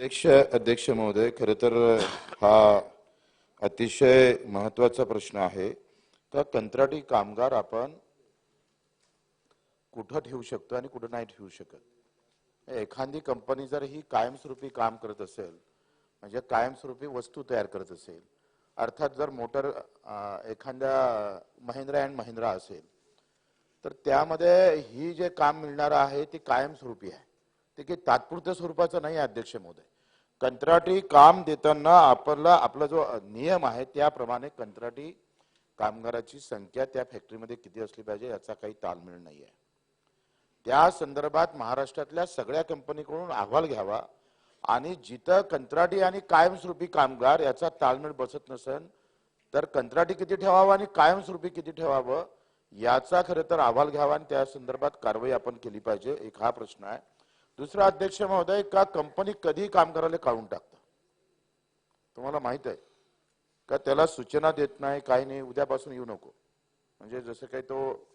अध्यक्ष अध्यक्ष महोदय खरं तर हा अतिशय महत्त्वाचा प्रश्न आहे. का कंत्राटी कामगार आपण कुठं ठेवू शकतो आणि कुठं नाही ठेवू शकत? एखादी कंपनी जर ही कायमस्वरूपी काम करत असेल म्हणजे कायमस्वरूपी वस्तू तयार करत असेल अर्थात जर मोटर एखाद्या महिंद्रा अँड महिंद्रा असेल तर त्यामध्ये ही जे काम मिळणार आहे ते कायमस्वरूपी आहे. ते काही तात्पुरत्या स्वरूपाचं नाही अध्यक्ष महोदय. कंत्राटी काम देताना आपला आपला जो नियम आहे त्याप्रमाणे कंत्राटी कामगाराची संख्या त्या फॅक्टरीमध्ये किती असली पाहिजे याचा काही ताळमेळ नाही आहे त्या संदर्भात महाराष्ट्रातल्या सगळ्या कंपनीकडून अहवाल घ्यावा आणि जिथं कंत्राटी आणि कायमस्वरूपी कामगार याचा ताळमेळ बसत नसेल तर कंत्राटी किती ठेवावं आणि कायमस्वरूपी किती ठेवावं याचा खरं तर अहवाल घ्यावा आणि त्या संदर्भात कारवाई आपण केली पाहिजे. एक हा प्रश्न आहे. दुसरा अध्यक्ष महोदय का कंपनी कधी कामगाराला काढून टाकतं? तुम्हाला माहीत आहे. का त्याला सूचना देत नाही काही नाही उद्यापासून येऊ नको. म्हणजे जसं काही तो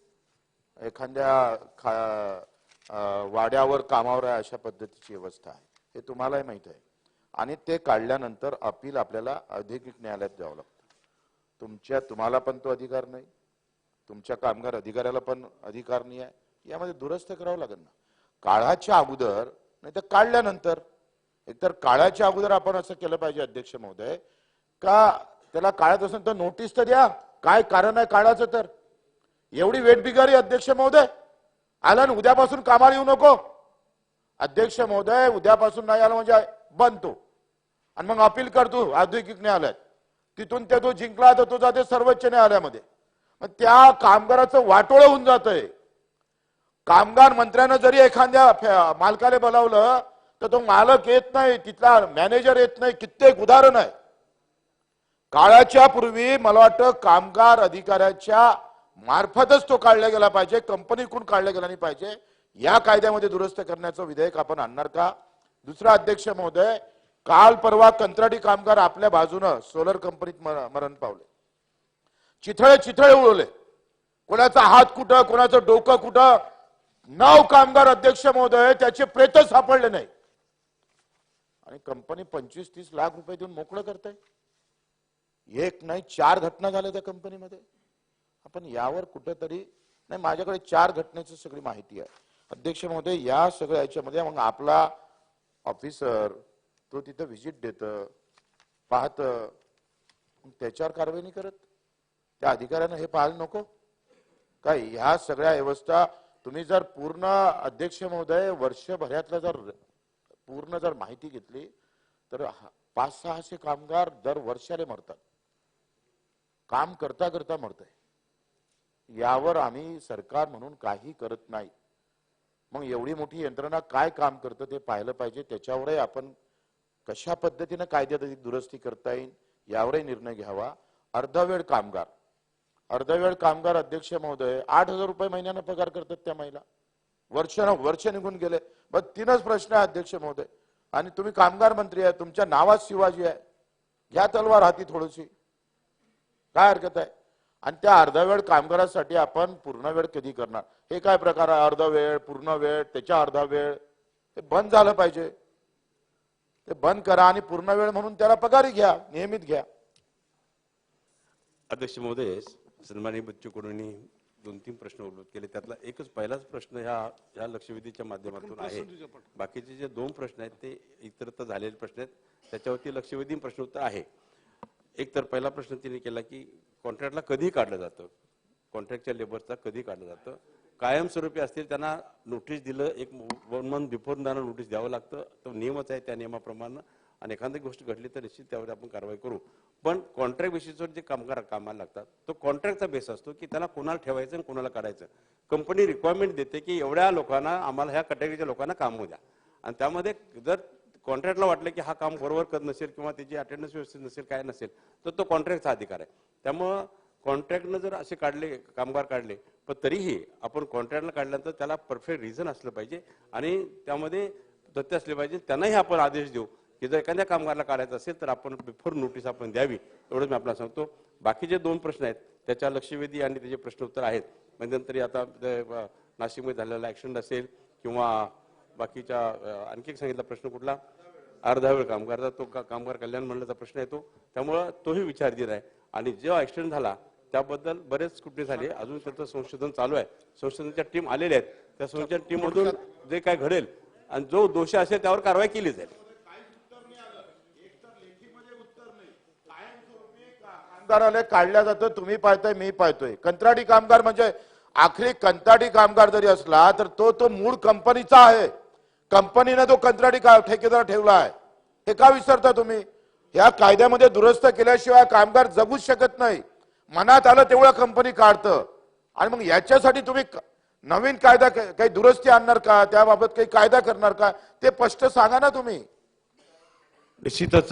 एखाद्या खा वाड्यावर कामावर आहे अशा पद्धतीची व्यवस्था आहे. हे तुम्हालाही माहीत आहे. आणि ते काढल्यानंतर अपील आपल्याला अधिक न्यायालयात द्यावं लागतं. तुमच्या तुम्हाला पण तो अधिकार नाही. तुमच्या कामगार अधिकाऱ्याला पण अधिकार नाही आहे. यामध्ये दुरुस्त करावं लागेल ना. काळाच्या अगोदर नाही तर काढल्यानंतर. एकतर काळाच्या अगोदर आपण असं केलं पाहिजे अध्यक्ष महोदय. का त्याला काढत असेल तर नोटीस तर द्या. काय कारण आहे काळाचं तर? एवढी वेट बिगारी अध्यक्ष महोदय. आला ना उद्यापासून कामाला येऊ नको. अध्यक्ष महोदय उद्यापासून नाही आला म्हणजे बंद तो. आणि मग अपील करतो औद्योगिक न्यायालयात. तिथून ते तो जिंकला तर तो जाते सर्वोच्च न्यायालयामध्ये. मग त्या कामगाराचं वाटोळं होऊन जातंय. कामगार मंत्र्यानं जरी एखाद्या मालकाला बोलावलं तर तो मालक येत नाही तिथला मॅनेजर येत नाही कित्येक उदाहरण आहे काळाच्या पूर्वी मला वाटतं कामगार अधिकाऱ्याच्या मार्फतच तो काढला गेला पाहिजे कंपनीकडून काढला गेला नाही पाहिजे. या कायद्यामध्ये दुरुस्त करण्याचं विधेयक आपण आणणार का? दुसरा अध्यक्ष महोदय काल परवा कंत्राटी कामगार आपल्या बाजूनं सोलर कंपनीत मर- मरण पावले. चिथळे चिथळे उडवले. कोणाचा हात कुठं कोणाचं डोकं कुठं नऊ कामगार अध्यक्ष महोदय त्याचे प्रेत सापडले नाही. आणि कंपनी पंचवीस तीस लाख रुपये देऊन मोकळं करताय. एक नाही चार घटना झाल्या त्या कंपनीमध्ये. आपण यावर कुठेतरी नाही माझ्याकडे चार घटनेची सगळी माहिती आहे. अध्यक्ष महोदय या सगळ्या याच्यामध्ये मग आपला ऑफिसर तो तिथं व्हिजिट देत पाहतं. त्याच्यावर कारवाई नाही करत? त्या अधिकाऱ्यानं हे पाहायला नको? काय ह्या सगळ्या व्यवस्था तुम्ही जर पूर्ण अध्यक्ष महोदय वर्षभरातला जर पूर्ण जर माहिती घेतली तर पाच सहाशे कामगार दर वर्षाला मरतात. काम करता करता मरतंय. यावर आम्ही सरकार म्हणून काही करत नाही. मग एवढी मोठी यंत्रणा काय काम करतं ते पाहिलं पाहिजे त्याच्यावरही आपण कशा पद्धतीनं कायद्यात दुरुस्ती करता येईल यावरही निर्णय घ्यावा. अर्धवेळ कामगार. अर्धवेळ कामगार अध्यक्ष महोदय आठ हजार रुपये महिन्यानं पगार करतात त्या महिला. वर्ष वर्ष निघून गेले. मग तीनच प्रश्न आहे अध्यक्ष महोदय. आणि तुम्ही कामगार मंत्री आहे तुमच्या नावात शिवाजी आहे. घ्या तलवार हाती थोडीशी. काय हरकत आहे? आणि त्या अर्धा वेळ कामगारासाठी आपण पूर्ण वेळ कधी करणार? हे काय प्रकार आहे? अर्धा वेळ पूर्ण वेळ त्याच्या अर्धा वेळ? हे बंद झालं पाहिजे. ते बंद करा आणि पूर्ण वेळ म्हणून त्याला पगारी घ्या नियमित घ्या. अध्यक्ष महोदय सन्माननीय बच्चू कडूंनी दोन तीन प्रश्न उपलब्ध केले. त्यातला एकच पहिलाच प्रश्न ह्या ह्या लक्षवेधीच्या माध्यमातून आहे. बाकीचे जे दोन प्रश्न आहेत ते इतरत्र झालेले प्रश्न आहेत. त्याच्यावरती लक्षवेधी प्रश्न उत्तर आहे. एक तर पहिला प्रश्न तिने केला की कॉन्ट्रॅक्टला कधी काढलं जातं? कॉन्ट्रॅक्टच्या लेबरचा कधी काढलं जातं? कायमस्वरूपी असतील त्यांना नोटीस दिलं एक वन मंथ बिफोर त्यांना नोटीस द्यावं लागतं. तो नियमच आहे त्या नियमाप्रमाणे. आणि एखादी गोष्ट घडली तर निश्चित त्यावर आपण कारवाई करू. पण कॉन्ट्रॅक्ट बेसिसवर जे कामगार कामाला लागतात तो कॉन्ट्रॅक्टचा बेस असतो की त्याला कोणाला ठेवायचं आणि कोणाला काढायचं. कंपनी रिक्वायरमेंट देते की एवढ्या लोकांना आम्हाला ह्या कॅटेगरीच्या लोकांना काम होऊ द्या. आणि त्यामध्ये जर कॉन्ट्रॅक्टला वाटलं की हा काम बरोबर करत नसेल किंवा त्याची अटेंडन्स व्यवस्थित नसेल काय नसेल तर तो कॉन्ट्रॅक्टचा अधिकार आहे. त्यामुळं कॉन्ट्रॅक्टनं जर असे काढले कामगार काढले पण तरीही आपण कॉन्ट्रॅक्टला काढल्यानंतर त्याला परफेक्ट रिझन असलं पाहिजे आणि त्यामध्ये तथ्य असले पाहिजे त्यांनाही आपण आदेश देऊ. की जर एखाद्या कामगाराला काढायचं असेल तर आपण बिफोर नोटीस आपण द्यावी एवढंच मी आपल्याला सांगतो. बाकीचे दोन प्रश्न आहेत त्याच्या लक्षवेधी आणि त्याचे प्रश्न उत्तर आहेत. नंतर आता नाशिकमध्ये झालेला ऍक्सिडेंट असेल किंवा बाकीच्या आणखी एक सांगितला प्रश्न कुठला? अर्धा वेळ कामगारचा तो का- कामगार कल्याण मंडळाचा प्रश्न येतो. त्यामुळं तोही विचार दिला आहे आणि जेव्हा ऍक्सिडेंट झाला त्याबद्दल बरेच कुठे झाले अजून त्याचं संशोधन चालू आहे. संशोधनाच्या टीम आलेल्या आहेत. त्या संशोधन टीम मधून जे काय घडेल आणि जो दोषी असेल त्यावर कारवाई केली जाईल. कामगाराला काढल्या जातं तुम्ही पाहताय मी पाहतोय. कंत्राटी कामगार म्हणजे आखरी कंत्राटी कामगार जरी असला तर तो तो मूळ कंपनीचा आहे. कंपनीने तो कंत्राटी का ठेकेदार ठेवला आहे. हे का विसरता तुम्ही? या कायद्यामध्ये दुरुस्त केल्याशिवाय कामगार जगूच शकत नाही. मनात आलं तेवढं कंपनी काढतं. आणि मग याच्यासाठी तुम्ही नवीन कायदा काही दुरुस्ती आणणार का? त्याबाबत काही कायदा करणार का? ते स्पष्ट सांगा ना तुम्ही. निश्चितच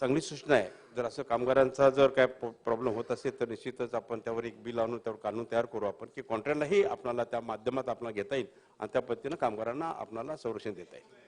चांगली सूचना आहे. जर असं कामगारांचा जर काय प्रॉब्लेम होत असेल तर निश्चितच आपण त्यावर एक बिल आणून त्यावर कानून तयार करू आपण की कॉन्ट्रॅक्टलाही आपणाला त्या माध्यमात आपल्याला घेता येईल आणि त्या पद्धतीनं कामगारांना आपल्याला संरक्षण देता येईल.